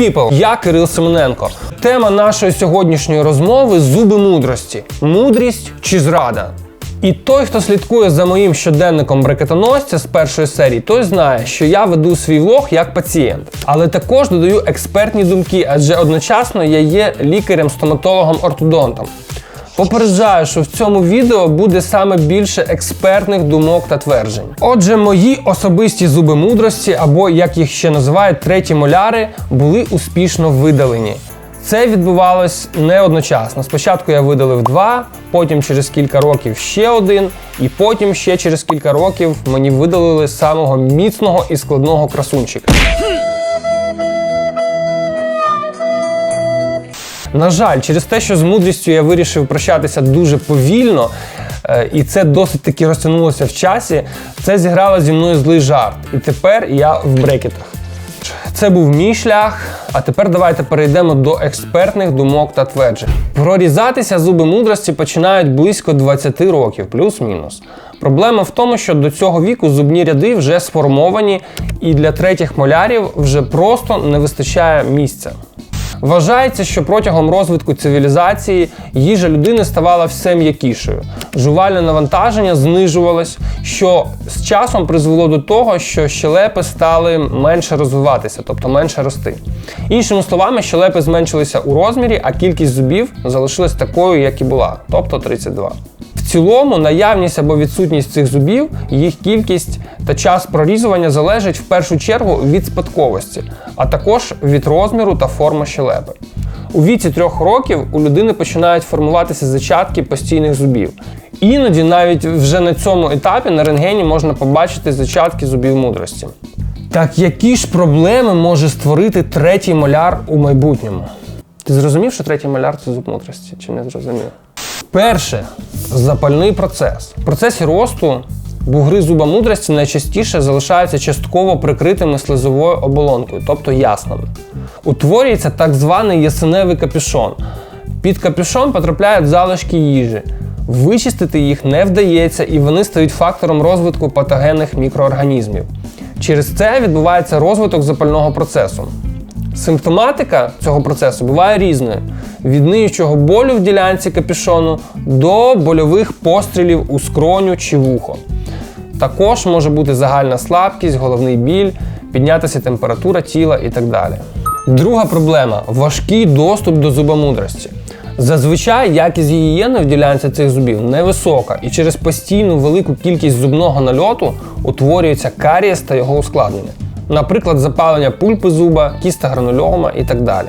people! Я Кирил Семененко. Тема нашої сьогоднішньої розмови зуби мудрості. Мудрість чи зрада? І той, хто слідкує за моїм щоденником брекетоносця з першої серії, той знає, що я веду свій влог як пацієнт, але також додаю експертні думки, адже одночасно я є лікарем-стоматологом-ортодонтом. Попереджаю, що в цьому відео буде саме більше експертних думок та тверджень. Отже, мої особисті зуби мудрості, або як їх ще називають треті моляри, були успішно видалені. Це відбувалось не одночасно. Спочатку я видалив два, потім через кілька років ще один, і потім ще через кілька років мені видалили самого міцного і складного красунчика. На жаль, через те, що з мудрістю я вирішив прощатися дуже повільно, е, і це досить таки розтягнулося в часі, це зіграло зі мною злий жарт. І тепер я в брекетах. Це був мій шлях. А тепер давайте перейдемо до експертних думок та тверджень. Прорізатися зуби мудрості починають близько 20 років, плюс-мінус. Проблема в тому, що до цього віку зубні ряди вже сформовані, і для третіх молярів вже просто не вистачає місця. Вважається, що протягом розвитку цивілізації їжа людини ставала все м'якішою. Жувальне навантаження знижувалось, що з часом призвело до того, що щелепи стали менше розвиватися, тобто менше рости. Іншими словами, щелепи зменшилися у розмірі, а кількість зубів залишилась такою, як і була, тобто 32. Цілому, наявність або відсутність цих зубів, їх кількість та час прорізування залежить в першу чергу від спадковості, а також від розміру та форми щелепи. У віці трьох років у людини починають формуватися зачатки постійних зубів. Іноді навіть вже на цьому етапі на рентгені можна побачити зачатки зубів мудрості. Так які ж проблеми може створити третій моляр у майбутньому? Ти зрозумів, що третій моляр це зуб мудрості, чи не зрозумів? Перше запальний процес. В процесі росту бугри зуба мудрості найчастіше залишаються частково прикритими слизовою оболонкою, тобто ясними. Утворюється так званий ясеневий капюшон. Під капюшон потрапляють залишки їжі. Вичистити їх не вдається, і вони стають фактором розвитку патогенних мікроорганізмів. Через це відбувається розвиток запального процесу. Симптоматика цього процесу буває різною: від ниючого болю в ділянці капюшону до больових пострілів у скроню чи вухо. Також може бути загальна слабкість, головний біль, піднятися температура тіла і так далі. Друга проблема важкий доступ до зубомудрості. Зазвичай якість гігієни в ділянці цих зубів невисока, і через постійну велику кількість зубного нальоту утворюється карієс та його ускладнення. Наприклад, запалення пульпи зуба, кіста гранульома і так далі.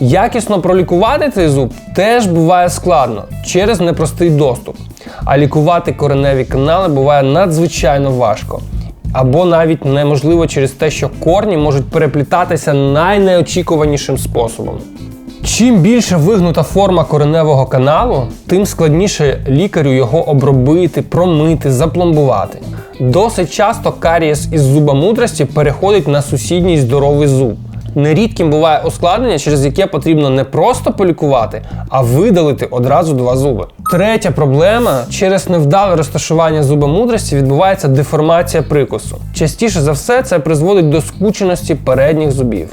Якісно пролікувати цей зуб теж буває складно через непростий доступ. А лікувати кореневі канали буває надзвичайно важко. Або навіть неможливо через те, що корні можуть переплітатися найнеочікуванішим способом. Чим більше вигнута форма кореневого каналу, тим складніше лікарю його обробити, промити, запломбувати. Досить часто карієс із зуба мудрості переходить на сусідній здоровий зуб. Нерідким буває ускладнення, через яке потрібно не просто полікувати, а видалити одразу два зуби. Третя проблема через невдале розташування зуба мудрості відбувається деформація прикусу. Частіше за все це призводить до скученості передніх зубів.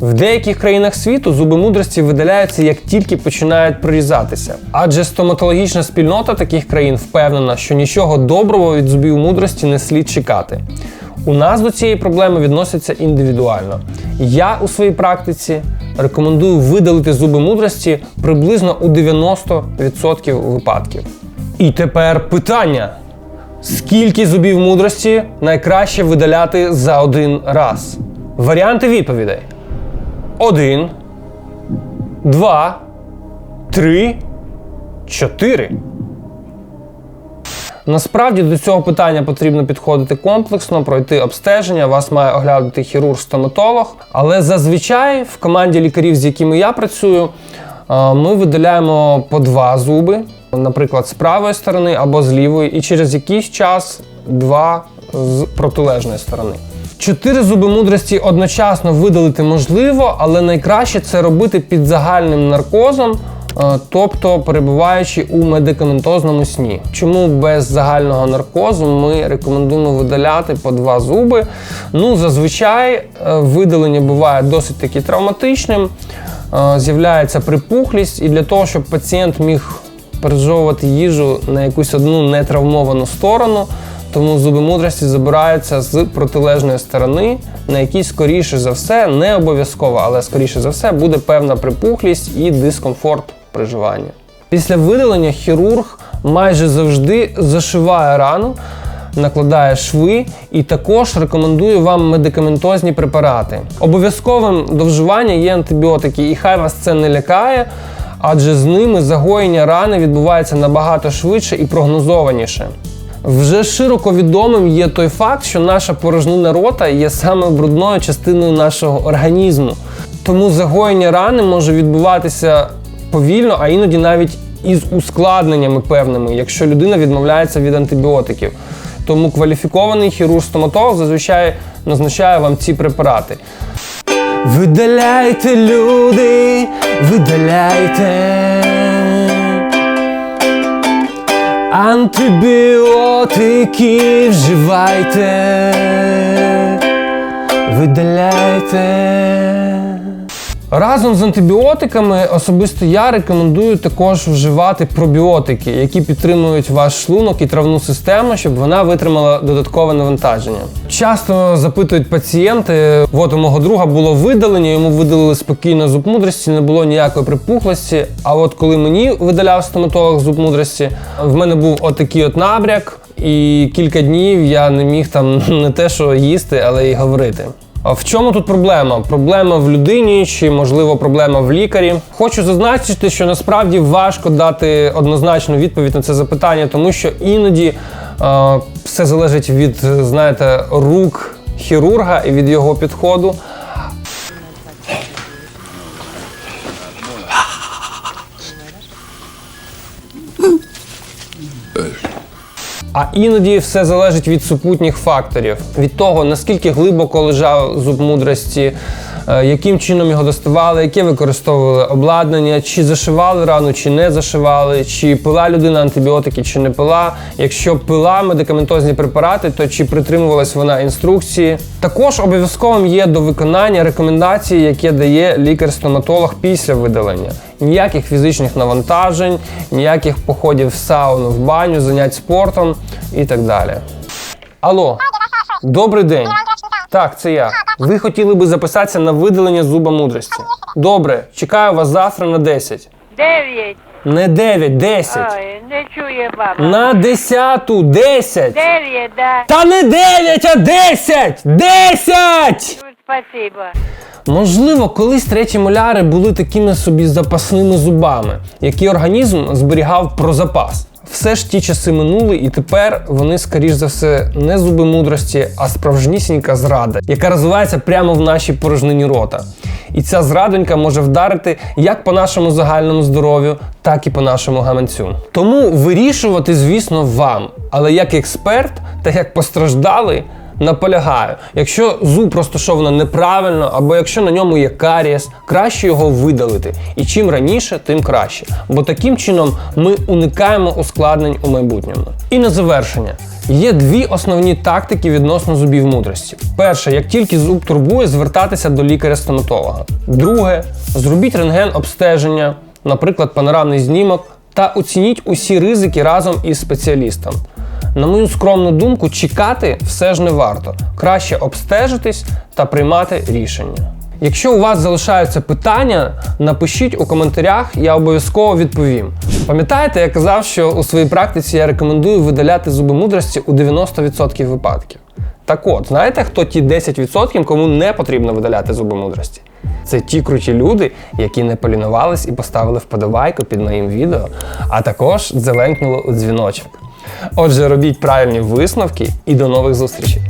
В деяких країнах світу зуби мудрості видаляються як тільки починають прорізатися, адже стоматологічна спільнота таких країн впевнена, що нічого доброго від зубів мудрості не слід чекати. У нас до цієї проблеми відносяться індивідуально. Я у своїй практиці рекомендую видалити зуби мудрості приблизно у 90% випадків. І тепер питання: скільки зубів мудрості найкраще видаляти за один раз? Варіанти відповідей: один, два, три, чотири. Насправді до цього питання потрібно підходити комплексно, пройти обстеження. Вас має оглядати хірург-стоматолог. Але зазвичай в команді лікарів, з якими я працюю, ми видаляємо по два зуби, наприклад, з правої сторони або з лівої, і через якийсь час два з протилежної сторони. Чотири зуби мудрості одночасно видалити можливо, але найкраще це робити під загальним наркозом тобто перебуваючи у медикаментозному сні. Чому без загального наркозу ми рекомендуємо видаляти по два зуби? Ну, зазвичай е, видалення буває досить таки травматичним, е, з'являється припухлість, і для того, щоб пацієнт міг пережовувати їжу на якусь одну нетравмовану сторону, тому зуби мудрості забираються з протилежної сторони, на якій, скоріше за все, не обов'язково, але скоріше за все буде певна припухлість і дискомфорт при. Після видалення хірург майже завжди зашиває рану, накладає шви і також рекомендує вам медикаментозні препарати. Обов'язковим до вживання є антибіотики, і хай вас це не лякає, адже з ними загоєння рани відбувається набагато швидше і прогнозованіше. Вже широко відомим є той факт, що наша порожнина рота є саме брудною частиною нашого організму. Тому загоєння рани може відбуватися повільно, а іноді навіть із ускладненнями певними, якщо людина відмовляється від антибіотиків. Тому кваліфікований хірург-стоматолог зазвичай назначає вам ці препарати. Видаляйте люди, видаляйте. Антибіотики вживайте, видаляйте. Разом з антибіотиками особисто я рекомендую також вживати пробіотики, які підтримують ваш шлунок і травну систему, щоб вона витримала додаткове навантаження. Часто запитують пацієнти: от у мого друга було видалення, йому видалили спокійно зуб мудрості, не було ніякої припухлості. А от коли мені видаляв стоматолог зуб мудрості, в мене був отакий от набряк, і кілька днів я не міг там не те, що їсти, але й говорити. В чому тут проблема? Проблема в людині чи, можливо, проблема в лікарі. Хочу зазначити, що насправді важко дати однозначну відповідь на це запитання, тому що іноді е, все залежить від, знаєте, рук хірурга і від його підходу. А іноді все залежить від супутніх факторів, від того, наскільки глибоко лежав зуб мудрості, яким чином його доставали, яке використовували обладнання, чи зашивали рану, чи не зашивали, чи пила людина антибіотики, чи не пила. Якщо пила медикаментозні препарати, то чи притримувалась вона інструкції. Також обов'язковим є до виконання рекомендації, яке дає лікар-стоматолог після видалення. Ніяких фізичних навантажень, ніяких походів в сауну, в баню, занять спортом і так далі. Алло, добрий день. Так, це я. Ви хотіли би записатися на видалення зуба мудрості. Добре, чекаю вас завтра на 10. Дев'ять. Не 9, 10. Ой, не чує баба. На 10, 10. Дев'ять, да. Та не 9, а 10! 10! Спасибо. Можливо, колись треті моляри були такими собі запасними зубами, які організм зберігав про запас. Все ж ті часи минули, і тепер вони, скоріш за все, не зуби мудрості, а справжнісінька зрада, яка розвивається прямо в нашій порожнині рота. І ця зрадонька може вдарити як по нашому загальному здоров'ю, так і по нашому гаманцю. Тому вирішувати, звісно, вам. Але як експерт та як постраждалий, Наполягаю, якщо зуб розташовано неправильно, або якщо на ньому є карієс, краще його видалити. І чим раніше, тим краще. Бо таким чином ми уникаємо ускладнень у майбутньому. І на завершення. Є дві основні тактики відносно зубів мудрості. Перше, як тільки зуб турбує, звертатися до лікаря-стоматолога. Друге, зробіть рентген обстеження, наприклад, панорамний знімок, та оцініть усі ризики разом із спеціалістом. На мою скромну думку, чекати все ж не варто. Краще обстежитись та приймати рішення. Якщо у вас залишаються питання, напишіть у коментарях, я обов'язково відповім. Пам'ятаєте, я казав, що у своїй практиці я рекомендую видаляти зуби мудрості у 90% випадків. Так от, знаєте, хто ті 10%, кому не потрібно видаляти зуби мудрості? Це ті круті люди, які не полінувались і поставили вподобайку під моїм відео, а також дзеленькнули у дзвіночок. Отже, робіть правильні висновки і до нових зустрічей!